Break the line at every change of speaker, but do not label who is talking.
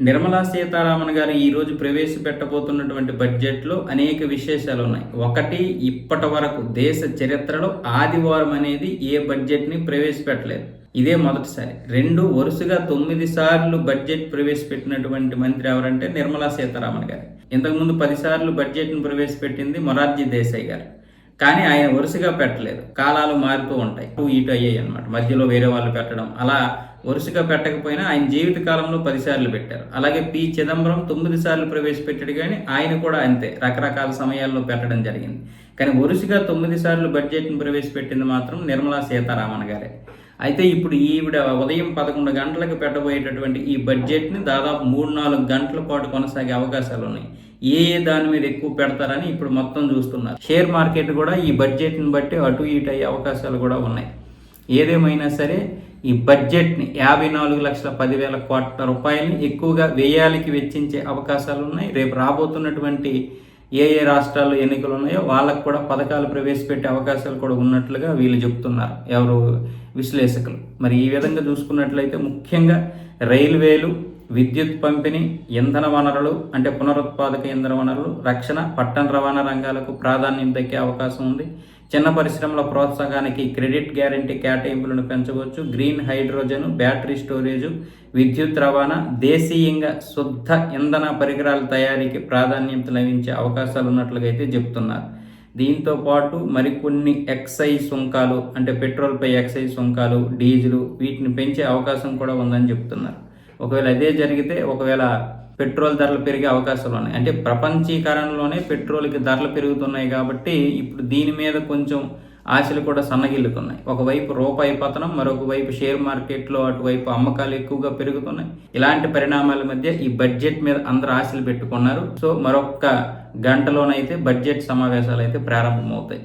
నిర్మలా సీతారామన్ గారు ఈరోజు ప్రవేశపెట్టబోతున్నటువంటి బడ్జెట్లో అనేక విశేషాలు ఉన్నాయి. ఒకటి ఇప్పటి వరకు దేశ చరిత్రలో ఆదివారం అనేది ఏ బడ్జెట్ని ప్రవేశపెట్టలేదు. ఇదే మొదటిసారి. రెండు వరుసగా తొమ్మిది సార్లు బడ్జెట్ ప్రవేశపెట్టినటువంటి మంత్రి ఎవరంటే నిర్మలా సీతారామన్ గారు. ఇంతకుముందు పది సార్లు బడ్జెట్ను ప్రవేశపెట్టింది మొరార్జీ దేశాయ్ గారు. కానీ ఆయన వరుసగా పెట్టలేదు. కాలాలు మారుతూ ఉంటాయి. టూ ఇటు అయ్యాయి అనమాట మధ్యలో వేరే వాళ్ళు పెట్టడం. అలా వరుసగా పెట్టకపోయినా ఆయన జీవిత కాలంలో పదిసార్లు పెట్టారు. అలాగే పి చిదంబరం తొమ్మిది సార్లు ప్రవేశపెట్టాడు కానీ ఆయన కూడా అంతే. రకరకాల సమయాల్లో పెట్టడం జరిగింది. కానీ వరుసగా తొమ్మిది సార్లు బడ్జెట్ను ప్రవేశపెట్టింది మాత్రం నిర్మలా సీతారామన్ గారే. అయితే ఇప్పుడు ఈవిడ ఉదయం పదకొండు గంటలకు పెట్టబోయేటటువంటి ఈ బడ్జెట్ని దాదాపు మూడు నాలుగు గంటల పాటు కొనసాగే అవకాశాలు ఉన్నాయి. ఏ ఏ దాని మీద ఎక్కువ పెడతారని ఇప్పుడు మొత్తం చూస్తున్నారు. షేర్ మార్కెట్ కూడా ఈ బడ్జెట్ని బట్టి అటు ఇటు అయ్యే అవకాశాలు కూడా ఉన్నాయి. ఏదేమైనా సరే ఈ బడ్జెట్ని యాభై నాలుగు లక్షల పదివేల కోట్ల రూపాయలని ఎక్కువగా వ్యయాలకి వెచ్చించే అవకాశాలు ఉన్నాయి. రేపు రాబోతున్నటువంటి ఏ ఏ రాష్ట్రాల్లో ఎన్నికలు ఉన్నాయో వాళ్ళకు కూడా పథకాలు ప్రవేశపెట్టే అవకాశాలు కూడా ఉన్నట్లుగా వీళ్ళు చెప్తున్నారు. ఎవరు విశ్లేషకులు. మరి ఈ విధంగా చూసుకున్నట్లయితే ముఖ్యంగా రైల్వేలు విద్యుత్ పంపిణీ ఇంధన వనరులు అంటే పునరుత్పాదక ఇంధన వనరులు రక్షణ పట్టణ రవాణా రంగాలకు ప్రాధాన్యం దక్కే అవకాశం ఉంది. చిన్న పరిశ్రమల ప్రోత్సాహానికి క్రెడిట్ గ్యారంటీ కేటాయింపులను పెంచవచ్చు. గ్రీన్ హైడ్రోజన్ బ్యాటరీ స్టోరేజు విద్యుత్ రవాణా దేశీయంగా శుద్ధ ఇంధన పరికరాల తయారీకి ప్రాధాన్యత లభించే అవకాశాలు ఉన్నట్లుగా అయితే చెప్తున్నారు. దీంతో పాటు మరికొన్ని ఎక్సైజ్ సుంకాలు అంటే పెట్రోల్పై ఎక్సైజ్ సుంకాలు డీజిల్ వీటిని పెంచే అవకాశం కూడా ఉందని చెప్తున్నారు. ఒకవేళ అదే జరిగితే ఒకవేళ పెట్రోల్ ధరలు పెరిగే అవకాశాలు ఉన్నాయి. అంటే ప్రపంచీకరణలోనే పెట్రోల్కి ధరలు పెరుగుతున్నాయి కాబట్టి ఇప్పుడు దీని మీద కొంచెం ఆశలు కూడా సన్నగిల్లుతున్నాయి. ఒకవైపు రూపాయి పతనం మరొక వైపు షేర్ మార్కెట్లో అటువైపు అమ్మకాలు ఎక్కువగా పెరుగుతున్నాయి. ఇలాంటి పరిణామాల మధ్య ఈ బడ్జెట్ మీద అందరు ఆశలు పెట్టుకున్నారు. సో మరొక గంటలోనైతే బడ్జెట్ సమావేశాలు అయితే ప్రారంభమవుతాయి.